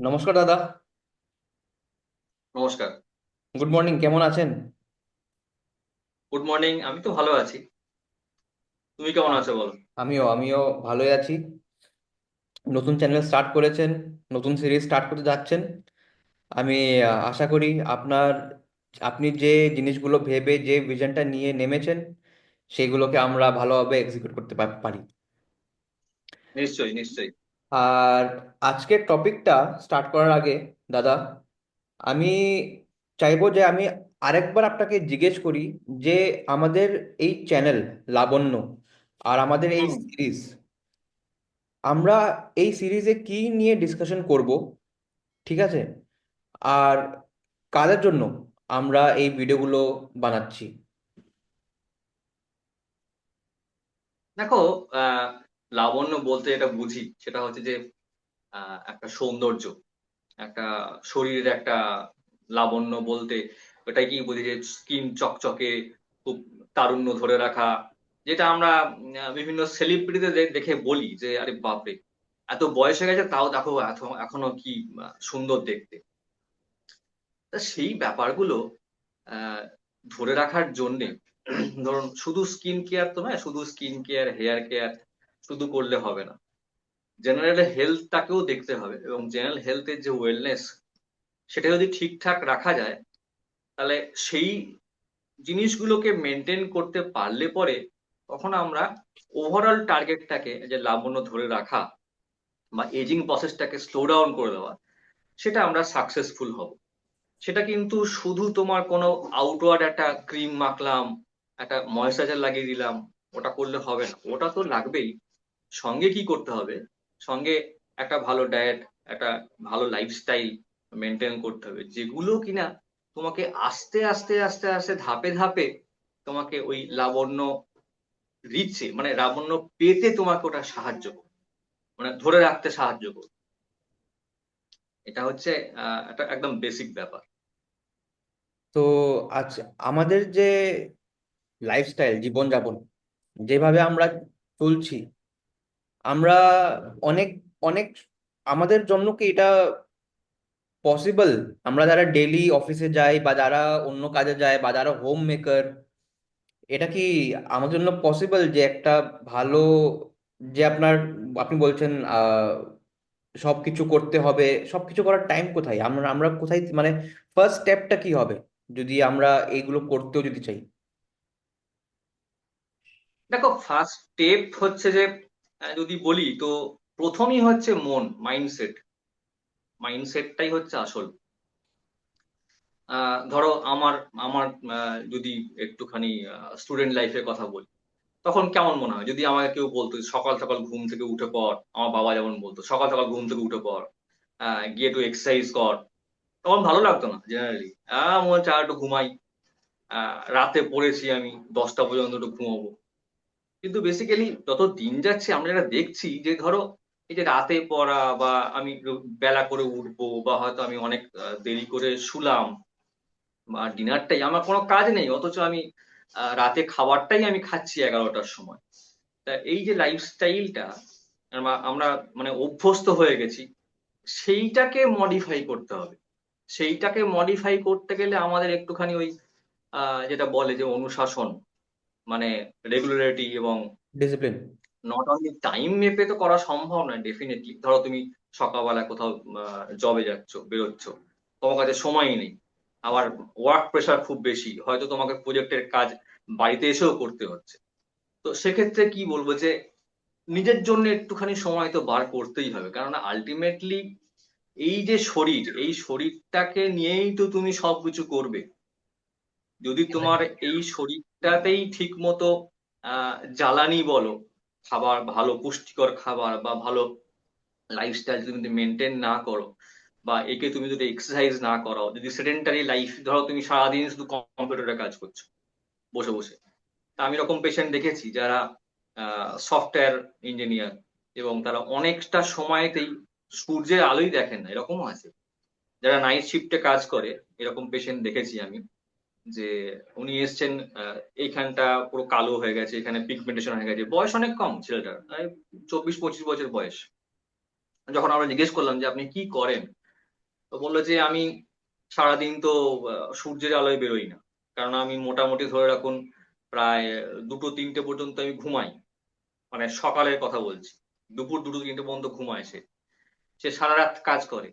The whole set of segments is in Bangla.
নমস্কার দাদা। নমস্কার। গুড মর্নিং কেমন আছেন? গুড মর্নিং আমি তো ভালো আছি। তুমি কেমন আছো বলো? আমিও আমিও ভালোই আছি। নতুন চ্যানেল স্টার্ট করেছেন নতুন সিরিজ স্টার্ট করতে যাচ্ছেন। আমি আশা করি আপনার আপনি যে জিনিসগুলো ভেবে যে ভিশনটা নিয়ে নেমেছেন সেগুলোকে আমরা ভালোভাবে এক্সিকিউট করতে পারি। নিশ্চয়ই নিশ্চয়ই। আর আজকের টপিকটা স্টার্ট করার আগে দাদা আমি চাইব যে আমি আরেকবার আপনাকে জিজ্ঞেস করি যে আমাদের এই চ্যানেল লাবণ্য আর আমাদের এই সিরিজ আমরা এই সিরিজে কি নিয়ে ডিসকাশন করব? ঠিক আছে? আর কাদের জন্য আমরা এই ভিডিওগুলো বানাচ্ছি? দেখো আহ লাবণ্য বলতে এটা বুঝি, সেটা হচ্ছে যে একটা সৌন্দর্য, একটা শরীরের একটা লাবণ্য বলতে ওটাই কি বুঝি যে স্কিন চকচকে, খুব তারুণ্য ধরে রাখা, যেটা আমরা বিভিন্ন সেলিব্রিটিদের দেখে বলি যে, আরে বাপরে, এত বয়স হয়ে গেছে, তাও দেখো এখনও কি সুন্দর দেখতে। তা সেই ব্যাপারগুলো ধরে রাখার জন্যে, ধরুন শুধু স্কিন কেয়ার তো নয়, শুধু স্কিন কেয়ার হেয়ার কেয়ার শুধু করলে হবে না। জেনারেল হেলথটাকেও দেখতে হবে এবং জেনারেল হেলথের যে ওয়েলনেস সেটা যদি ঠিকঠাক রাখা যায়, তাহলে সেই জিনিসগুলোকে মেনটেন করতে পারলে পরে তখন আমরা ওভারঅল টার্গেটটাকে যে লাবণ্য ধরে রাখা বা এজিং প্রসেসটাকে স্লো ডাউন করে দেওয়া, সেটা আমরা সাকসেসফুল হব। সেটা কিন্তু শুধু তোমার কোনো আউটওয়ার্ড একটা ক্রিম মাখলাম, একটা ময়েশ্চারাইজার লাগিয়ে দিলাম, ওটা করলে হবে না। ওটা তো লাগবেই। সঙ্গে কি করতে হবে? সঙ্গে একটা ভালো ডায়েট একটা ভালো লাইফস্টাইল মেনটেন করতে হবে। যেগুলো কিনা তোমাকে আস্তে আস্তে আস্তে আস্তে ধাপে ধাপে তোমাকে ওই লাবণ্য রিচে মানে লাবণ্য পেতে তোমাকে ওটা সাহায্য করবে। মানে ধরে রাখতে সাহায্য করবে। এটা হচ্ছে একটা একদম বেসিক ব্যাপার। তো আচ্ছা আমাদের যে লাইফস্টাইল জীবনযাপন, যেভাবে আমরা চলছি আমরা অনেক অনেক, আমাদের জন্য কি এটা পসিবল আমরা যারা ডেলি অফিসে যাই বা যারা অন্য কাজে যায় বা যারা হোম মেকার এটা কি আমাদের জন্য পসিবল যে একটা ভালো, যে আপনার, আপনি বলছেন সব কিছু করতে হবে সব কিছু করার টাইম কোথায়? আমরা আমরা কোথায় মানে ফার্স্ট স্টেপটা কি হবে? যদি আমরা এইগুলো করতেও যদি চাই। দেখো ফার্স্ট স্টেপ হচ্ছে যে যদি বলি, তো প্রথমই হচ্ছে মন মাইন্ডসেট মাইন্ডসেটটাই হচ্ছে আসল। ধরো আমার আমার যদি একটুখানি স্টুডেন্ট লাইফের কথা বলি, তখন কেমন মনে হয়? যদি আমাকে কেউ বলতো, সকাল সকাল ঘুম থেকে উঠে পর আমার বাবা যেমন বলতো, সকাল সকাল ঘুম থেকে উঠে পর গিয়ে একটু এক্সারসাইজ কর, তখন ভালো লাগতো না জেনারেলি মনে হচ্ছে আর একটু ঘুমাই। রাতে পড়েছি আমি, দশটা পর্যন্ত একটু ঘুমাবো। কিন্তু বেসিক্যালি যত দিন যাচ্ছে আমরা যেটা দেখছি যে ধরো এই যে রাতে পড়া বা আমি বেলা করে উঠবো বা হয়তো আমি অনেক দেরি করে শুলাম বা ডিনারটাই আমার কোনো কাজ নেই, অথচ আমি রাতে খাবারটাই আমি খাচ্ছি এগারোটার সময়। তা এই যে লাইফস্টাইলটা আমরা মানে অভ্যস্ত হয়ে গেছি, সেইটাকে মডিফাই করতে হবে। সেইটাকে মডিফাই করতে গেলে আমাদের একটুখানি ওই যেটা বলে যে অনুশাসন মানে রেগুলারিটি এবং ডিসিপ্লিন নট অনলি টাইম মেপে তো করা সম্ভব নয় ডেফিনেটলি ধরো তুমি সকালবেলা কোথাও জবে যাচ্ছ বেরোচ্ছ তোমার কাছে সময়ই নেই। আবার ওয়ার্ক প্রেশার খুব বেশি হয়তো তোমাকে প্রজেক্টের কাজ বাড়িতে এসেও করতে হচ্ছে। তো সেক্ষেত্রে কি বলব যে নিজের জন্য একটুখানি সময় তো বার করতেই হবে। কারণ আলটিমেটলি এই যে শরীর এই শরীরটাকে নিয়েই তো তুমি সবকিছু করবে। যদি তোমার এই শরীরটাতেই ঠিক মতো জ্বালানি বলো, খাবার, ভালো পুষ্টিকর খাবার বা ভালো লাইফস্টাইল তুমি যদি মেনটেন না করো বা একে তুমি যদি এক্সারসাইজ না করো যদি সেডেন্টারি লাইফ ধরো তুমি সারাদিন শুধু কম্পিউটারে কাজ করছ, বসে বসে। তা আমি এরকম পেশেন্ট দেখেছি যারা সফটওয়্যার ইঞ্জিনিয়ার এবং তারা অনেকটা সময়তেই সূর্যের আলোই দেখেন না, এরকমও আছে। যারা নাইট শিফটে কাজ করে, এরকম পেশেন্ট দেখেছি আমি। যে উনি এসছেন এইখানটা পুরো কালো হয়ে গেছে, এখানে পিগমেন্টেশন হয়ে গেছে। বয়স অনেক কম ছেলেটার চব্বিশ পঁচিশ বছর বয়স। যখন আমরা জিজ্ঞেস করলাম যে, আপনি কি করেন? তো বলল যে, আমি সারাদিন তো সূর্যের আলোয় বেরোই না। কারণ আমি মোটামুটি ধরে রাখুন, প্রায় দুটো তিনটে পর্যন্ত আমি ঘুমাই। মানে সকালের কথা বলছি, দুপুর দুটো তিনটে পর্যন্ত ঘুমায় সে। সে সারা রাত কাজ করে।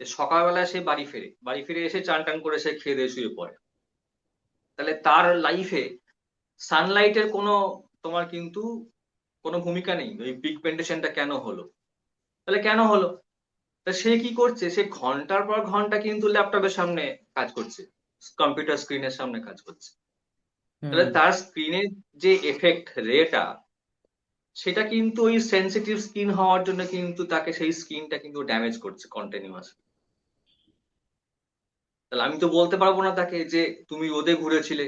সকালবেলা সে বাড়ি ফেরে। বাড়ি ফিরে এসে চান টান করে সে খেয়ে দিয়ে শুয়ে পড়ে। তাহলে তার লাইফে সানলাইটের কোনো তোমার কিন্তু কোনো ভূমিকা নেই। ওই পিগমেন্টেশনটা কেন হলো? তাহলে কেন হলো? তা সে কি করছে? সে ঘণ্টার পর ঘণ্টা কিন্তু ল্যাপটপের সামনে কাজ করছে। কম্পিউটার স্ক্রিনের সামনে কাজ করছে। তাহলে তার স্ক্রিনের যে এফেক্ট রেটা সেটা কিন্তু ওই সেন্সিটিভ স্কিন হওয়ার জন্য কিন্তু তাকে সেই স্কিনটা কিন্তু ড্যামেজ করছে কন্টিনিউয়াস তাহলে আমি তো বলতে পারব না তাকে যে তুমি রোদে ঘুরেছিলে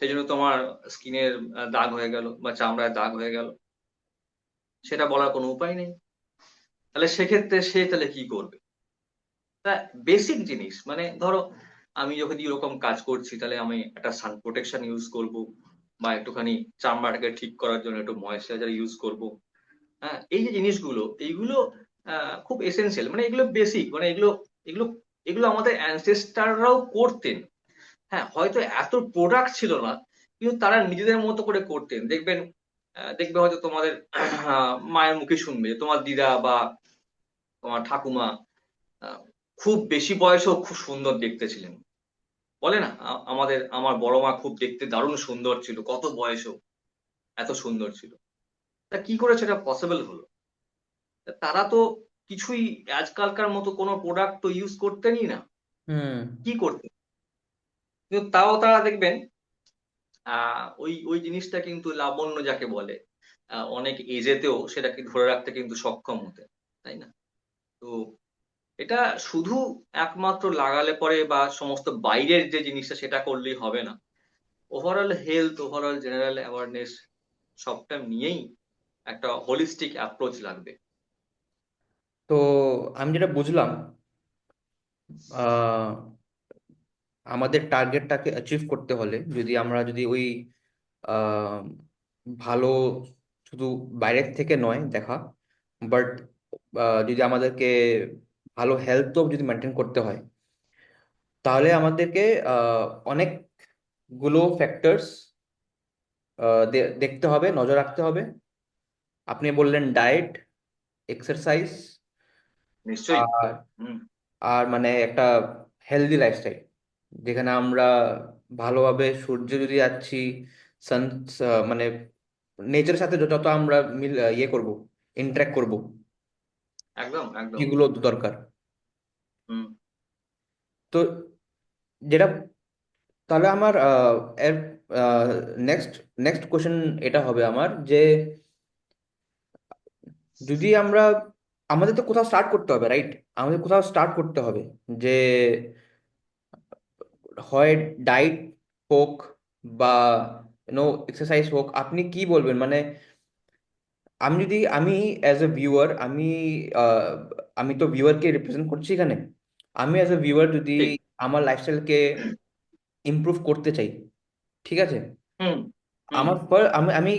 সেই জন্য তোমার স্কিনের দাগ হয়ে গেল বা চামড়ায় দাগ হয়ে গেল। সেটা বলার কোনো উপায় নেই। তাহলে সেক্ষেত্রে সে তাহলে কি করবে? তা বেসিক জিনিস মানে ধরো আমি যখন এরকম কাজ করছি, তাহলে আমি একটা সান প্রোটেকশন ইউজ করব বা একটুখানি চামড়াটাকে ঠিক করার জন্য একটু ময়েশ্চারাইজার ইউজ করব। হ্যাঁ এই যে জিনিসগুলো, এইগুলো খুব এসেনশিয়াল মানে এগুলো বেসিক মানে এগুলো এগুলো এগুলো আমাদের অ্যানসেস্টাররাও করতেন। হ্যাঁ হয়তো এত প্রোডাক্ট ছিল না, কিন্তু তারা নিজেদের মতো করে করতেন। দেখবেন দেখবে হয়তো তোমাদের মায়ের মুখে শুনবে তোমার দিদা বা তোমার ঠাকুমা খুব বেশি বয়সেও খুব সুন্দর দেখতে ছিলেন। বলে না? আমাদের, আমার বড় মা খুব দেখতে দারুণ সুন্দর ছিল, কত বয়সেও এত সুন্দর ছিল। তা কি করে সেটা পসিবল হলো? তারা তো কিছুই আজকালকার মতো কোনো প্রোডাক্ট তো ইউজ করতেনই না। কি করতেন কিন্তু তাও তারা দেখবেন আহ ওই ওই জিনিসটা কিন্তু লাবণ্য যাকে বলে অনেক এজেতেও সেটাকে ধরে রাখতে কিন্তু সক্ষম হতে তাই না? তো এটা শুধু একমাত্র লাগালে পরে বা সমস্ত বাইরের যে জিনিসটা সেটা করলেই হবে না। Overall health overall general awareness সবটা নিয়েই একটা হোলিস্টিক অ্যাপ্রোচ লাগবে। তো আমি যেটা বুঝলাম আমাদের টার্গেটটাকে অ্যাচিভ করতে হলে যদি আমরা যদি ওই ভালো শুধু বাইরের থেকে নয় দেখা বাট যদি আমাদেরকে ভালো হেলথও যদি মেনটেন করতে হয়, তাহলে আমাদেরকে অনেকগুলো ফ্যাক্টরস দেখতে হবে, নজর রাখতে হবে। আপনি বললেন ডায়েট এক্সারসাইজ নিশ্চয়ই। আর আর মানে একটা হেলদি লাইফস্টাইল যেখানে আমরা ভালোভাবে সূর্য যদি যাচ্ছি সান মানে নেচারের সাথে যত আমরা মিল ইয়ে করব ইন্টারাক্ট করব একদম একদম। এগুলো দরকার। তো যেটা তাহলে আমার আহ, এর নেক্সট নেক্সট কোশ্চেন এটা হবে আমার যে যদি আমরা আমাদের তো কোথাও স্টার্ট করতে হবে রাইট আমাদের কোথাও স্টার্ট করতে হবে যে হয় ডায়েট হোক বা নো এক্সারসাইজ হোক আপনি কি বলবেন? মানে আমি যদি আমি অ্যাজ এ ভিউয়ার আমি আমি তো ভিউয়ারকে রিপ্রেজেন্ট করছি এখানে। আমি অ্যাজ এ ভিউয়ার যদি আমার লাইফস্টাইলকে ইমপ্রুভ করতে চাই ঠিক আছে? আমার আমি আমি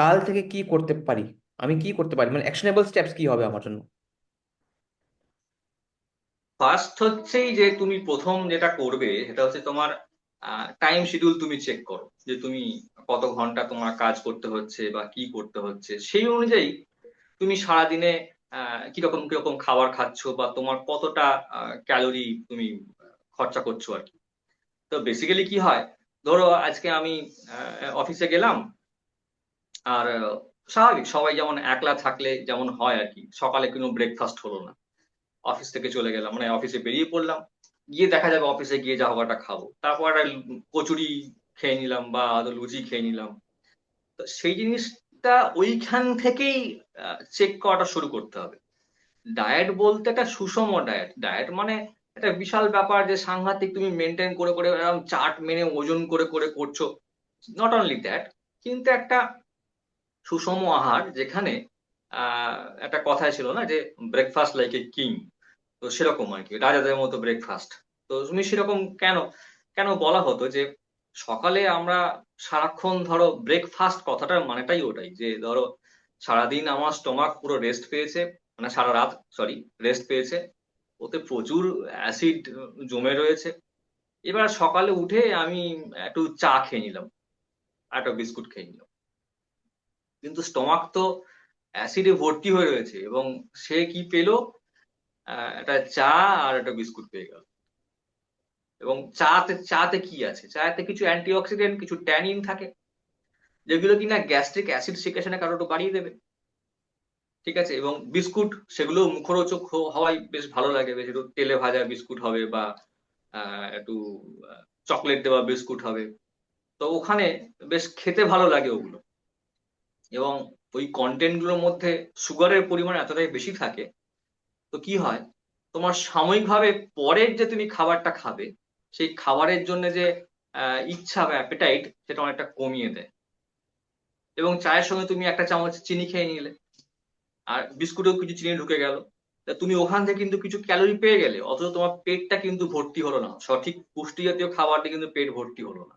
কাল থেকে কি করতে পারি? আমি কি করতে পারি? মানে অ্যাকশনেবল স্টেপস কি হবে আমার জন্য? ফার্স্ট হচ্ছেই যে তুমি প্রথম যেটা করবে, সেটা হচ্ছে তোমার টাইম শিডিউল তুমি চেক করো, যে তুমি কত ঘণ্টা তোমার কাজ করতে হচ্ছে বা কি করতে হচ্ছে। সেই অনুযায়ী তুমি সারাদিনে কীরকম কীরকম খাবার খাচ্ছ বা তোমার কতটা ক্যালোরি তুমি খরচা করছ আর কি। তো বেসিক্যালি কি হয়? ধরো আজকে আমি অফিসে গেলাম, আর স্বাভাবিক, সবাই যেমন একলা থাকলে যেমন হয় আর কি, সকালে কোনো ব্রেকফাস্ট হলো না। অফিস থেকে চলে গেলাম মানে অফিসে বেরিয়ে পড়লাম, গিয়ে দেখা যাবে অফিসে গিয়ে যা হওয়াটা খাব। তারপর কচুরি খেয়ে নিলাম বা হয়তো লুচি খেয়ে নিলাম। তো সেই জিনিসটা ওইখান থেকেই চেক করাটা শুরু করতে হবে। ডায়েট বলতে একটা সুষম ডায়েট ডায়েট মানে একটা বিশাল ব্যাপার যে সাংঘাতিক তুমি মেনটেন করে করে এরকম চার্ট মেনে ওজন করে করে করছ। নট অনলি দ্যাট কিন্তু একটা সুষম আহার যেখানে একটা কথাই ছিল না যে ব্রেকফাস্ট লাইক এ কিং তো সেরকম আর কি, রাজাদের মতো ব্রেকফাস্ট তো তুমি সেরকম কেন কেন বলা হতো যে সকালে আমরা সারাক্ষণ ধরো ব্রেকফাস্ট কথাটার মানেটাই ওটাই, যে ধরো সারাদিন আমার স্টমাক পুরো রেস্ট পেয়েছে মানে সারা রাত সরি রেস্ট পেয়েছে, ওতে প্রচুর অ্যাসিড জমে রয়েছে। এবার সকালে উঠে আমি একটু চা খেয়ে নিলাম একটা বিস্কুট খেয়ে নিলাম। কিন্তু স্টমাক তো অ্যাসিডে ভর্তি হয়ে রয়েছে এবং সে কি পেল? একটা চা আর একটা বিস্কুট পেয়ে গেল। এবং চাতে চাতে কি আছে? চাতে কিছু অ্যান্টিঅক্সিডেন্ট কিছু ট্যানিন থাকে, যেগুলো কিনা গ্যাস্ট্রিক অ্যাসিড সিকেশনে কারও একটু বাড়িয়ে দেবে। ঠিক আছে? এবং বিস্কুট, সেগুলো মুখরোচক হওয়াই বেশ ভালো লাগে। বেশ একটু তেলে ভাজা বিস্কুট হবে বা একটু চকলেট দেওয়া বিস্কুট হবে। তো ওখানে বেশ খেতে ভালো লাগে ওগুলো। এবং ওই কন্টেন্টগুলোর মধ্যে সুগারের পরিমাণ এতটাই বেশি থাকে, তো কি হয়? তোমার সাময়িকভাবে পরের যে তুমি খাবারটা খাবে, সেই খাবারের জন্য যে ইচ্ছা বা অ্যাপেটাইট সেটা অনেকটা কমিয়ে দেয়। এবং চায়ের সঙ্গে তুমি একটা চামচ চিনি খেয়ে নিলে, আর বিস্কুটেও কিছু চিনি ঢুকে গেল তুমি ওখান থেকে কিন্তু কিছু ক্যালোরি পেয়ে গেলে, অথচ তোমার পেটটা কিন্তু ভর্তি হলো না। সঠিক পুষ্টি জাতীয় খাবার দিয়ে কিন্তু পেট ভর্তি হলো না।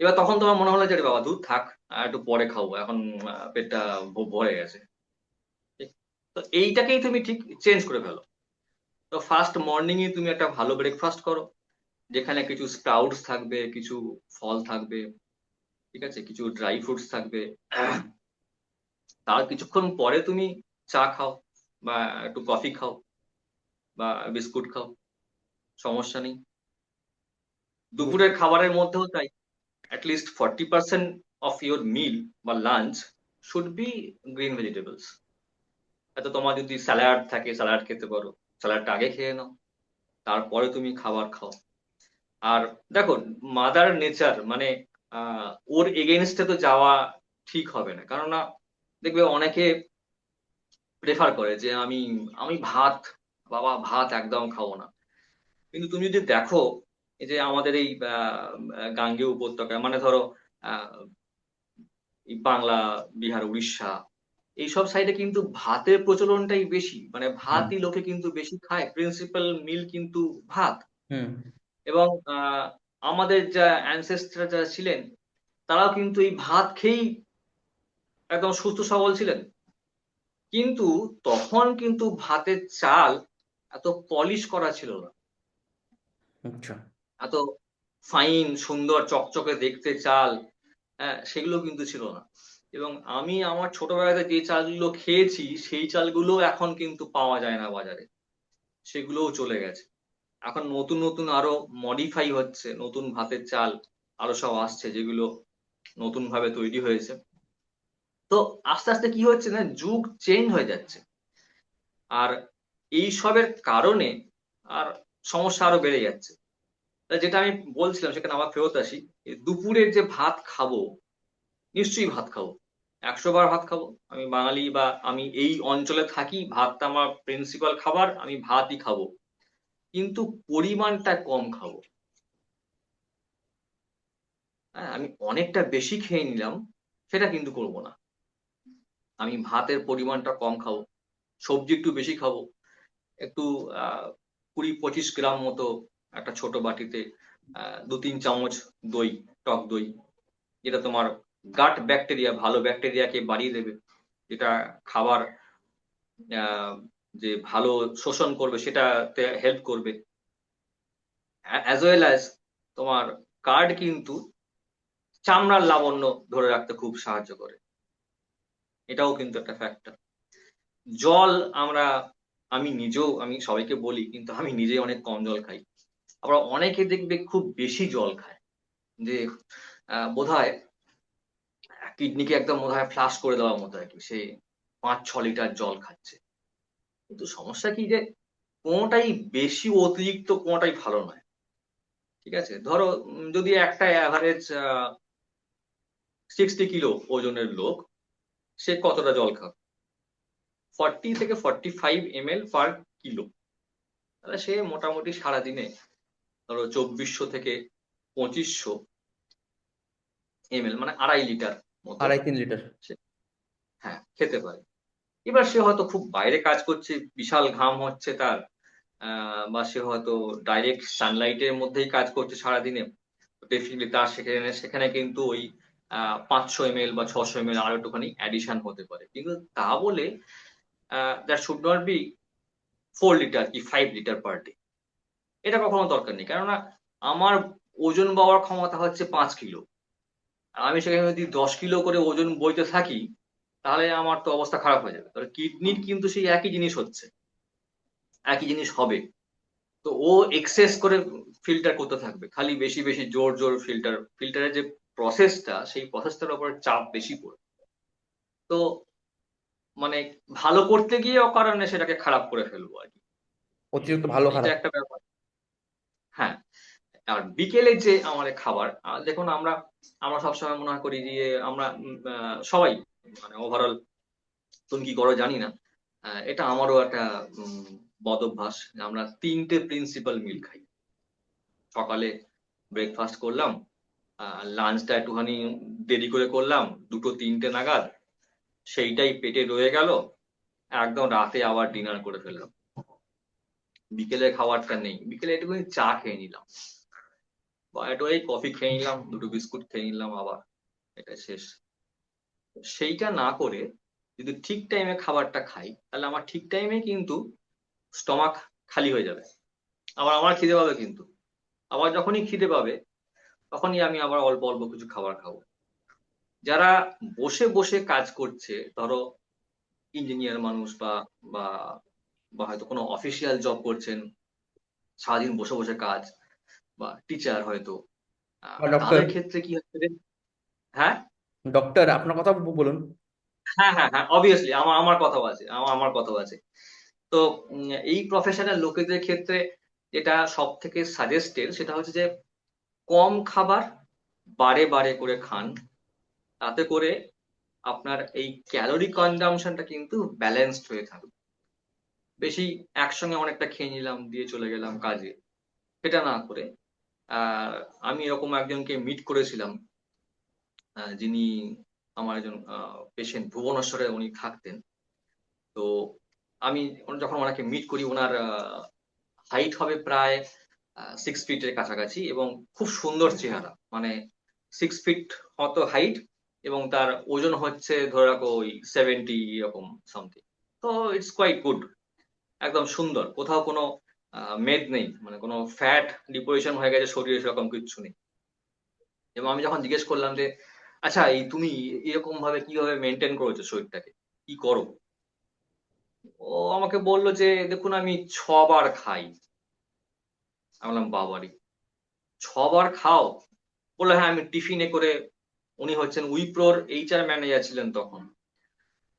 এবার তখন তোমার মনে হলো যে, আরে বাবা, দুধ থাক, আর একটু পরে খাব। এখন পেটটা ভরে গেছে? তো এইটাকেই তুমি ঠিক চেঞ্জ করে ফেলো। তো ফার্স্ট মর্নিং এ তুমি একটা ভালো ব্রেকফাস্ট করো, যেখানে কিছু স্প্রাউটস থাকবে, কিছু ফল থাকবে, ঠিক আছে? কিছু ড্রাই ফ্রুটস থাকবে। তার কিছুক্ষণ পরে তুমি চা খাও, বা একটু কফি খাও, বা বিস্কুট খাও, সমস্যা নেই। দুপুরের খাবারের মধ্যেও তাই। At least forty percent of your meal বা lunch should be green vegetables হয়তো তোমার যদি স্যালাড থাকে স্যালাড খেতে পারো স্যালাডটা আগে খেয়ে নাও, তারপরে তুমি খাবার খাও। আর দেখো মাদার নেচার মানে ওর এগেনস্টে তো যাওয়া ঠিক হবে না। কেননা, দেখবে অনেকে প্রেফার করে যে আমি আমি ভাত, বাবা ভাত একদম খাব না। কিন্তু তুমি যদি দেখো এই যে আমাদের এই গাঙ্গেয় উপত্যকায় মানে ধরো আহ, বাংলা বিহার উড়িষ্যা এইসব সাইডে কিন্তু ভাতের প্রচলনটাই বেশি। মানে ভাতই লোকে কিন্তু বেশি খায় প্রিন্সিপাল মিল কিন্তু ভাত। এবং আমাদের যা অ্যানসেস্টর যারা ছিলেন তারাও কিন্তু এই ভাত খেয়েই একদম সুস্থ সবল ছিলেন। কিন্তু তখন কিন্তু ভাতের চাল এত পলিশ করা ছিল না। আচ্ছা। এত ফাইন সুন্দর, চকচকে দেখতে চাল হ্যাঁ সেগুলো কিন্তু ছিল না। এবং আমি আমার ছোটবেলাতে যে চালগুলো খেয়েছি, সেই চালগুলো এখন কিন্তু পাওয়া যায় না বাজারে। সেগুলোও চলে গেছে। এখন নতুন নতুন আরও মডিফাই হচ্ছে, নতুন ভাতের চাল আরও সব আসছে, যেগুলো নতুন ভাবে তৈরি হয়েছে। তো আস্তে আস্তে কি হচ্ছে না, যুগ চেঞ্জ হয়ে যাচ্ছে। আর এই সবের কারণে আর সমস্যা আরও বেড়ে যাচ্ছে। যেটা আমি বলছিলাম, সেখানে আবার ফেরত আসি দুপুরের যে ভাত খাব, নিশ্চয়ই ভাত খাব। একশো বার ভাত খাব। আমি বাঙালি বা আমি এই অঞ্চলে থাকি, ভাতটা আমার প্রিন্সিপাল খাবার, আমি ভাতই খাব। কিন্তু পরিমাণটা কম খাব। হ্যাঁ আমি অনেকটা বেশি খেয়ে নিলাম, সেটা কিন্তু করব না। আমি ভাতের পরিমাণটা কম খাব, সবজি একটু বেশি খাব, একটু, আহ, কুড়ি পঁচিশ গ্রাম মতো একটা ছোট বাটিতে দু তিন চামচ দই, টক দই। যেটা তোমার গাট ব্যাকটেরিয়া ভালো ব্যাকটেরিয়াকে বাড়িয়ে দেবে। যেটা খাবার যে ভালো শোষণ করবে, সেটাতে হেল্প করবে। অ্যাজ ওয়েল অ্যাজ তোমার কার্ড কিন্তু চামড়ার লাবণ্য ধরে রাখতে খুব সাহায্য করে। এটাও কিন্তু একটা ফ্যাক্টর জল আমরা, আমি নিজেও, আমি সবাইকে বলি, কিন্তু আমি নিজে অনেক কম জল খাই। আবার অনেকে দেখবে খুব বেশি জল খায়। যে বোধ হয় কিডনিকে একদম বোধ হয় ফ্লাশ করে দেওয়ার মতো আর কি। সে পাঁচ, ছ লিটার জল খাচ্ছে। কিন্তু সমস্যা কি যে, কোনোটাই বেশি অতিরিক্ত, কোনোটাই ভালো নয়। ঠিক আছে? ধরো যদি একটা অ্যাভারেজ সিক্সটি কিলো ওজনের লোক, সে কতটা জল খাবে? ফর্টি থেকে forty five M L per kilo. তাহলে সে মোটামুটি সারাদিনে ধরো চব্বিশশো থেকে পঁচিশশো এম এল মানে আড়াই লিটার আড়াই তিন লিটার। হ্যাঁ খেতে পারে। এবার সে হয়তো খুব বাইরে কাজ করছে বিশাল ঘাম হচ্ছে তার আহ, বা সে হয়তো ডাইরেক্ট সানলাইটের মধ্যেই কাজ করছে সারাদিনে। ডেফিনেটলি তার সেখানে সেখানে কিন্তু ওই পাঁচশো এম এল বা ছশো এম এল আরও একটুখানি অ্যাডিশন হতে পারে। কিন্তু তা বলে that should not be four litre কি ফাইভ লিটার পার ডে এটা কখনো দরকার নেই। কেননা আমার ওজন পাওয়ার ক্ষমতা হচ্ছে পাঁচ কিলো। আমি সেখানে যদি দশ কিলো করে ওজন বইতে থাকি তাহলে আমার তো অবস্থা খারাপ হয়ে যাবে। তাহলে কিডনির কিন্তু সেই একই জিনিস হচ্ছে। একই জিনিস হবে। তো ও এক্সেস করে ফিল্টার করতে থাকবে। খালি বেশি বেশি জোর জোর ফিল্টার ফিল্টারের যে প্রসেসটা সেই প্রসেসটার উপর চাপ বেশি পড়ে। তো মানে ভালো করতে গিয়ে অকারণে সেটাকে খারাপ করে ফেলব আর কি। অতিরিক্ত ভালো খারাপ। একটা ব্যাপার। আর বিকেলে যে আমাদের খাবার দেখুন আমরা আমরা সবসময় মনে করি যে আমরা সবাই মানে ওভারঅল তুমি কি করো জানি না। এটা আমারও একটা উম, বদ অভ্যাস আমরা তিনটে প্রিন্সিপাল মিল খাই। সকালে ব্রেকফাস্ট করলাম লাঞ্চটা একটুখানি দেরি করে করলাম দুটো তিনটে নাগাদ সেইটাই পেটে রয়ে গেল একদম রাতে আবার ডিনার করে ফেললাম। বিকেলে খাবারটা নেই। বিকেলে একটুখানি চা খেয়ে নিলাম। একটু এই কফি খেয়ে নিলাম, দুটো বিস্কুট খেয়ে নিলাম আবার, এটা শেষ। সেইটা না করে যদি ঠিক টাইমে খাবারটা খাই, তাহলে আমার ঠিক টাইমে কিন্তু স্টমাক খালি হয়ে যাবে। আবার আমার খিদে পাবে কিন্তু। আবার যখনই খিদে পাবে, তখনই আমি আবার অল্প অল্প কিছু খাবার খাব। যারা বসে বসে কাজ করছে, ধরো ইঞ্জিনিয়ার মানুষ বা বা হয়তো কোনো অফিসিয়াল জব করছেন, সারাদিন বসে বসে কাজ বা টিচার হয়তো। তাদের ক্ষেত্রে কি হচ্ছে হ্যাঁ? ডক্টর আপনার কথা বলুন। হ্যাঁ হ্যাঁ হ্যাঁ অবভিয়াসলি আমার আমার কথাও আছে আমার আমার কথাও আছে। তো এই প্রফেশনাল লোকেদের ক্ষেত্রে যেটা সব থেকে সাজেস্টেড সেটা হচ্ছে যে কম খাবার বারে বারে করে খান। তাতে করে আপনার এই ক্যালোরি কনজাম্পশনটা কিন্তু ব্যালেন্সড হয়ে থাকবে বেশি একসঙ্গে অনেকটা খেয়ে নিলাম দিয়ে চলে গেলাম কাজে সেটা না করে আহ আমি এরকম একজনকে মিট করেছিলাম যিনি আমার একজন পেশেন্ট ভুবনেশ্বরে উনি থাকতেন। তো আমি যখন ওনাকে মিট করি ওনার হাইট হবে প্রায় সিক্স ফিটের কাছাকাছি এবং খুব সুন্দর চেহারা। মানে সিক্স ফিট মতো হাইট এবং তার ওজন হচ্ছে ধরে রাখো ওই সেভেন্টি এরকম সামথিং তো ইটস কোয়াইট গুড একদম সুন্দর। কোথাও কোনো মেদ নেই। মানে কোনো ফ্যাট ডিপোজিশন হয়ে গেছে শরীরে সেরকম কিচ্ছু নেই। এবং আমি যখন জিজ্ঞেস করলাম যে আচ্ছা এই তুমি এরকম ভাবে কীভাবে মেনটেন করেছ শরীরটাকে? কি করো? ও আমাকে বলল যে, দেখুন, আমি ছবার খাই। আমি বললাম, বাবারি, ছবার খাও? বলল হ্যাঁ আমি টিফিনে করে উনি হচ্ছেন উইপ্রোর এইচআর ম্যানেজার ছিলেন তখন।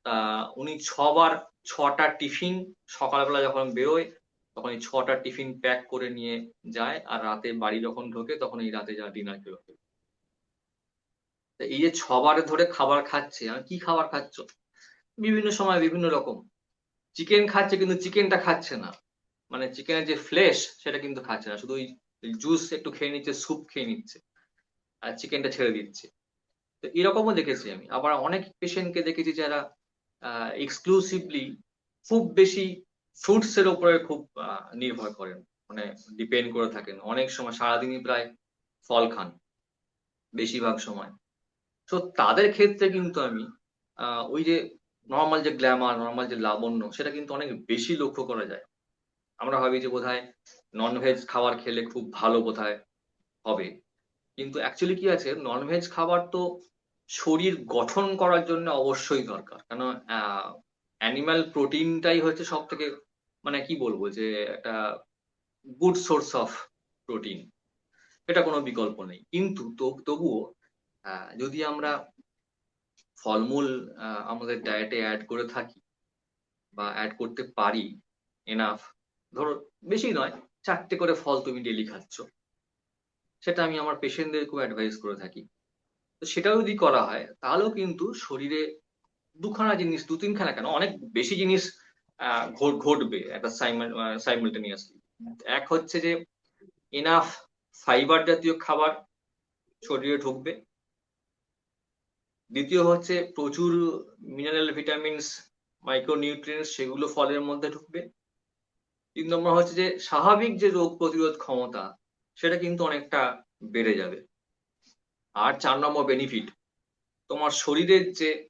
তা উনি ছবার, ছটা টিফিন সকালবেলা যখন বেরোয় তখন এই ছটা টিফিন প্যাক করে নিয়ে যায় আর রাতে বাড়ি যখন ঢোকে তখন এই রাতে যা ডিনার। তা এই যে ছবার ধরে খাবার খাচ্ছে, আর কি খাবার খাচ্ছ? বিভিন্ন সময় বিভিন্ন রকম। চিকেন খাচ্ছে কিন্তু চিকেনটা খাচ্ছে না। মানে চিকেনের যে ফ্লেশ সেটা কিন্তু খাচ্ছে না। শুধু ওই জুস একটু খেয়ে নিচ্ছে স্যুপ খেয়ে নিচ্ছে আর চিকেনটা ছেড়ে দিচ্ছে। তো এরকমও দেখেছি আমি। আবার অনেক পেশেন্টকে দেখেছি যারা এক্সক্লুসিভলি খুব বেশি ফ্রুটস এর উপরে খুব নির্ভর করেন। মানে ডিপেন্ড করে থাকেন। অনেক সময় সারাদিনই প্রায় ফল খান, বেশিরভাগ সময়। তো তাদের ক্ষেত্রে কিন্তু আমি ওই যে নর্মাল যে গ্ল্যামার নর্মাল যে লাবণ্য, সেটা কিন্তু অনেক বেশি লক্ষ্য করা যায়। আমরা ভাবি যে বোধহয় ননভেজ খাবার খেলে খুব ভালো বোধহয় হবে। কিন্তু অ্যাকচুয়ালি কি আছে ননভেজ খাবার তো শরীর গঠন করার জন্য অবশ্যই দরকার। কেন অ্যানিমাল প্রোটিনটাই হচ্ছে সব থেকে মানে কি বলব যে একটা গুড সোর্স অফ প্রোটিন এটা কোনো বিকল্প নেই। কিন্তু তবুও যদি আমরা ফলমূল আমাদের ডায়েটে অ্যাড করে থাকি বা অ্যাড করতে পারি এনাফ ধরো, বেশি নয়, চারটে করে ফল তুমি ডেলি খাচ্ছ, সেটা আমি আমার পেশেন্টদেরকেও অ্যাডভাইস করে থাকি। তো সেটাও যদি করা হয়, তাহলেও কিন্তু শরীরে দুখানা জিনিস দু তিনখানা কেন, অনেক বেশি জিনিস ঘটবে একটা সাইমালটেনিয়াসলি এক হচ্ছে যে এনাফ ফাইবার জাতীয় খাবার শরীরে ঢুকবে। দ্বিতীয় হচ্ছে, প্রচুর মিনারেল ভিটামিনস মাইক্রোনিউট্রিয়েন্টস সেগুলো ফলের মধ্যে ঢুকবে। তিন নম্বর হচ্ছে যে, স্বাভাবিক যে রোগ প্রতিরোধ ক্ষমতা, সেটা কিন্তু অনেকটা বেড়ে যাবে। আর চার নম্বর বেনিফিট তোমার শরীরের যে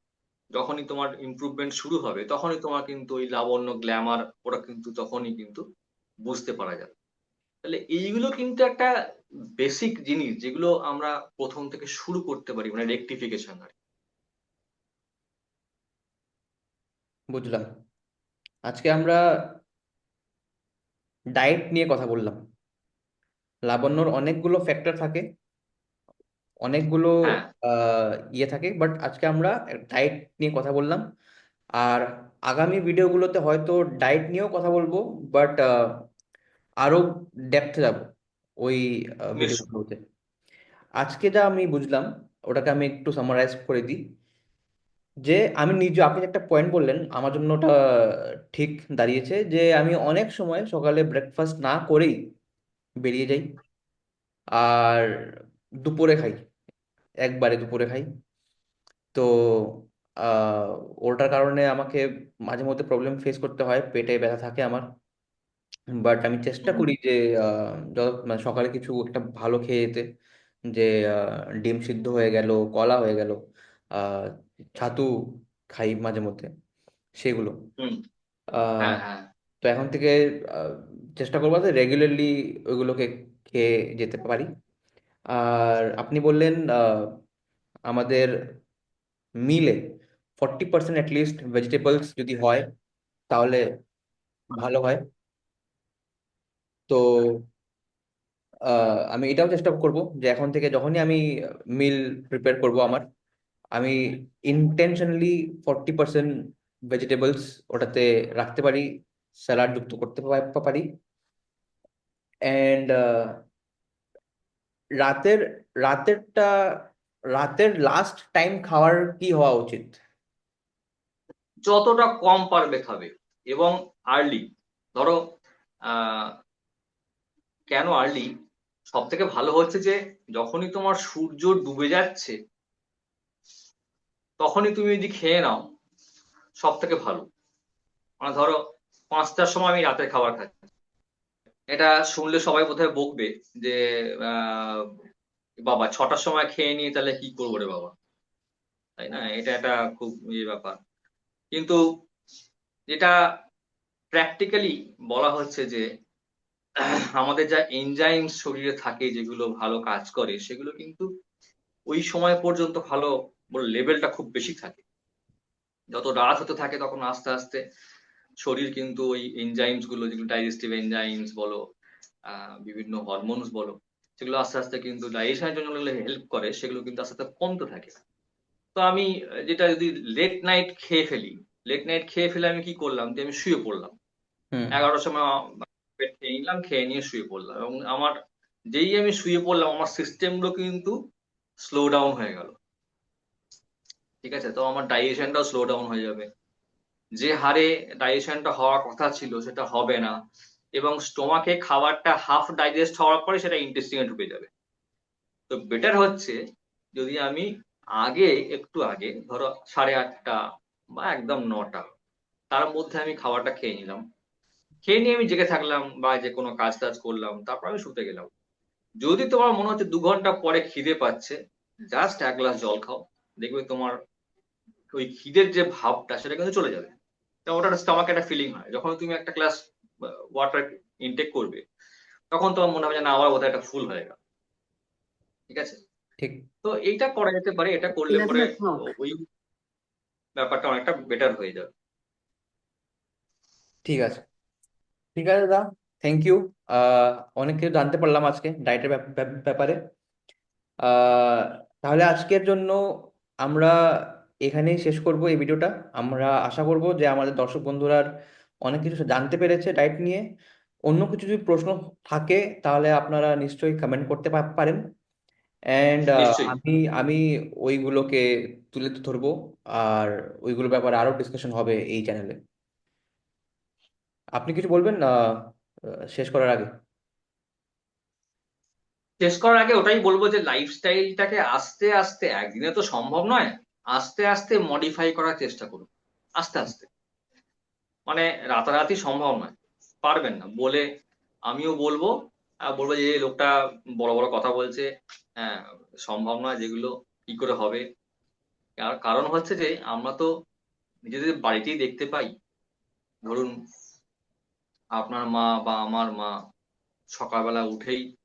যখনই তোমার ইমপ্রুভমেন্ট শুরু হবে, তখনই তোমার কিন্তু ওই লাবণ্য গ্ল্যামার ওরা কিন্তু তখনই কিন্তু বুঝতে পারা যাবে। তাহলে এইগুলো কিন্তু একটা বেসিক জিনিস যেগুলো আমরা প্রথম থেকে শুরু করতে পারি মানে রেকটিফিকেশন আর বুঝলাম। আজকে আমরা ডায়েট নিয়ে কথা বললাম। লাবণ্যর অনেকগুলো ফ্যাক্টর থাকে। অনেকগুলো হ্যাঁ। আহ, ইয়ে থাকে বাট আজকে আমরা ডায়েট নিয়ে কথা বললাম। আর আগামী ভিডিওগুলোতে হয়তো ডায়েট নিয়েও কথা বলব বাট আরও ডেপথে যাব ওই ভিডিওগুলোতে আজকে যা আমি বুঝলাম ওটাকে আমি একটু সামারাইজ করে দিই যে আমি নিজে আপনি একটা পয়েন্ট বললেন আমার জন্য ওটা ঠিক দাঁড়িয়েছে যে আমি অনেক সময় সকালে ব্রেকফাস্ট না করেই বেরিয়ে যাই আর দুপুরে খাই। একবারে দুপুরে খাই। তো আহ, ওটার কারণে আমাকে মাঝে মধ্যে প্রবলেম ফেস করতে হয় পেটে ব্যথা থাকে আমার। বাট আমি চেষ্টা করি যে যত মানে সকালে কিছু একটা ভালো খেয়ে যেতে যে ডিম সিদ্ধ হয়ে গেল কলা হয়ে গেল আহ, ছাতু খাই মাঝে মধ্যে সেগুলো। আহ, হ্যাঁ হ্যাঁ। তো এখন থেকে চেষ্টা করব যে রেগুলারলি ওইগুলোকে খেয়ে যেতে পারি। আর আপনি বললেন আমাদের মিলে ফর্টি পার্সেন্ট অ্যাটলিস্ট ভেজিটেবলস যদি হয়, তাহলে ভালো হয়। তো আমি এটাও চেষ্টা করব যে এখন থেকে যখনই আমি মিল প্রিপেয়ার করব আমার, আমি ইন্টেনশনালি ফর্টি পার্সেন্ট ভেজিটেবলস ওটাতে রাখতে পারি স্যালাড যুক্ত করতে পারি। অ্যান্ড রাতের, রাতেরটা, রাতের লাস্ট টাইম খাওয়ার কি হওয়া উচিত? যতটা কম পারবে খাবে। এবং আর্লি ধরো কেন আর্লি সব থেকে ভালো হচ্ছে যে, যখনই তোমার সূর্য ডুবে যাচ্ছে, তখনই তুমি যদি খেয়ে নাও সব থেকে ভালো। মানে ধরো, পাঁচটার সময় আমি রাতের খাবার খাচ্ছি। এটা শুনলে সবাই বোধহয় বকবে যে বাবা ছটার সময় খেয়ে নিয়ে তাহলে কি করব রে বাবা? তাই না? এটা একটা খুব ইয়ে ব্যাপার। কিন্তু এটা প্র্যাকটিক্যালি বলা হচ্ছে যে, আমাদের যা এনজাইম শরীরে থাকে যেগুলো ভালো কাজ করে, সেগুলো কিন্তু ওই সময় পর্যন্ত ভালো লেভেলটা খুব বেশি থাকে। যত রাত হতে থাকে তখন আস্তে আস্তে শরীর কিন্তু ওই এনজাইমসগুলো যেগুলো ডাইজেস্টিভ এনজাইমস বলো বিভিন্ন হরমোনস বলো সেগুলো আস্তে আস্তে কিন্তু ডাইজেশনের জন্য হেল্প করে সেগুলো কিন্তু আস্তে আস্তে কমতে থাকে। তো আমি যেটা যদি লেট নাইট খেয়ে ফেলি লেট নাইট খেয়ে ফেলে আমি কি করলাম? যে আমি শুয়ে পড়লাম। এগারোটার সময় পেট খেয়ে নিলাম খেয়ে নিয়ে শুয়ে পড়লাম এবং আমার যেই আমি শুয়ে পড়লাম আমার সিস্টেমগুলো কিন্তু স্লো ডাউন হয়ে গেল। ঠিক আছে? তো আমার ডাইজেশনটাও স্লো ডাউন হয়ে যাবে। যে হারে ডাইজেশনটা হওয়ার কথা ছিল সেটা হবে না এবং স্টোমাকে খাবারটা হাফ ডাইজেস্ট হওয়ার পরে সেটা ইন্টেস্টিং এ ঢুকে যাবে। তো বেটার হচ্ছে যদি আমি আগে, একটু আগে, ধরো সাড়ে আটটা বা একদম নটা, তার মধ্যে আমি খাবারটা খেয়ে নিলাম। খেয়ে নিয়ে আমি জেগে থাকলাম বা যে কোনো কাজ টাজ করলাম, তারপর আমি শুতে গেলাম। যদি তোমার মনে হচ্ছে দু ঘণ্টা পরে খিদে পাচ্ছে জাস্ট এক গ্লাস জল খাও, দেখবে তোমার ওই খিদের যে ভাবটা সেটা কিন্তু চলে যাবে। ওটার স্টমাক একটা ফিলিং হয়। যখন তুমি একটা ক্লাস ওয়াটার ইনটেক করবে তখন তোমার মনে হবে যে না আবার বোধহয় একটা ফুল হয়ে গেল। ঠিক আছে? ঠিক। তো এইটা করা যেতে পারে এটা করলে পরে ওই ব্যাপারটা অনেকটা বেটার হয়ে যাবে। ঠিক আছে। ঠিক আছে দাদা থ্যাংক ইউ আহ অনেক কিছু জানতে পারলাম আজকে ডায়েটের ব্যাপারে। আহ তাহলে আজকের জন্য আমরা এখানেই শেষ করব এই ভিডিওটা আমরা আশা করব যে আমাদের দর্শক বন্ধুরা অনেক কিছু জানতে পেরেছে ডায়েট নিয়ে। অন্য কিছু যদি প্রশ্ন থাকে তাহলে আপনারা নিশ্চয়ই কমেন্ট করতে পারেন। অ্যান্ড আমি আমি ওইগুলোকে তুলে ধরবো। আর ওইগুলোর ব্যাপারে আরও ডিসকাশন হবে এই চ্যানেলে আপনি কিছু বলবেন? শেষ করার আগে। শেষ করার আগে ওটাই বলব যে লাইফস্টাইলটাকে আস্তে আস্তে একদিনে তো সম্ভব নয়। আস্তে আস্তে মডিফাই করার চেষ্টা করুন। আস্তে আস্তে। মানে রাতারাতি সম্ভব নয়। পারবেন না। বলে আমিও বলব আর বলব যে লোকটা বড় বড় কথা বলছে। হ্যাঁ সম্ভব নয় যেগুলো কি করে হবে? কার- কারণ হচ্ছে যে, আমরা তো নিজেদের বাড়িতেই দেখতে পাই। ধরুন, আপনার মা বা আমার মা সকালবেলা উঠেই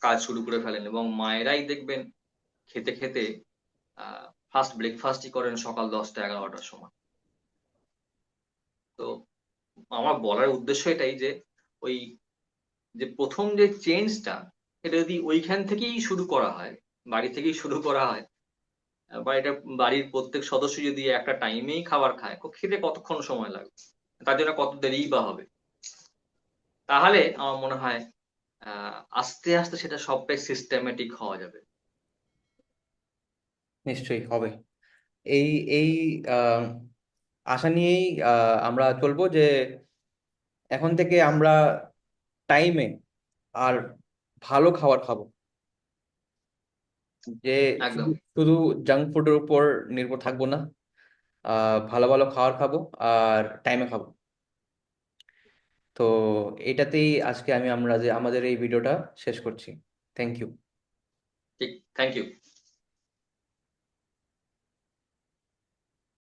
কাজ শুরু করে ফেলেন এবং মায়েরাই দেখবেন খেতে খেতে ফার্স্ট ব্রেকফাস্টই করেন সকাল দশটা, এগারোটার সময়। তো আমার বলার উদ্দেশ্য এটাই যে, ওই যে প্রথম যে চেঞ্জটা এটা যদি ওইখান থেকেই শুরু করা হয়, বাড়ি থেকেই শুরু করা হয়, বা এটা বাড়ির প্রত্যেক সদস্য যদি একটা টাইমেই খাবার খায় খেতে কতক্ষণ সময় লাগবে? তার জন্য কত দেরিই বা হবে? তাহলে আমার মনে হয় আস্তে আস্তে সেটা সবটাই সিস্টেমেটিক হওয়া যাবে। নিশ্চয়ই হবে। এই এই আশা নিয়েই আমরা চলবো যে এখন থেকে আমরা টাইমে আর ভালো খাবার খাব। যে শুধু শুধু জাঙ্ক ফুডের উপর নির্ভর থাকব না আহ ভালো ভালো খাবার খাব আর টাইমে খাব। তো এটাতেই আজকে আমি আমরা যে আমাদের এই ভিডিওটা শেষ করছি। থ্যাংক ইউ ঠিক থ্যাংক ইউ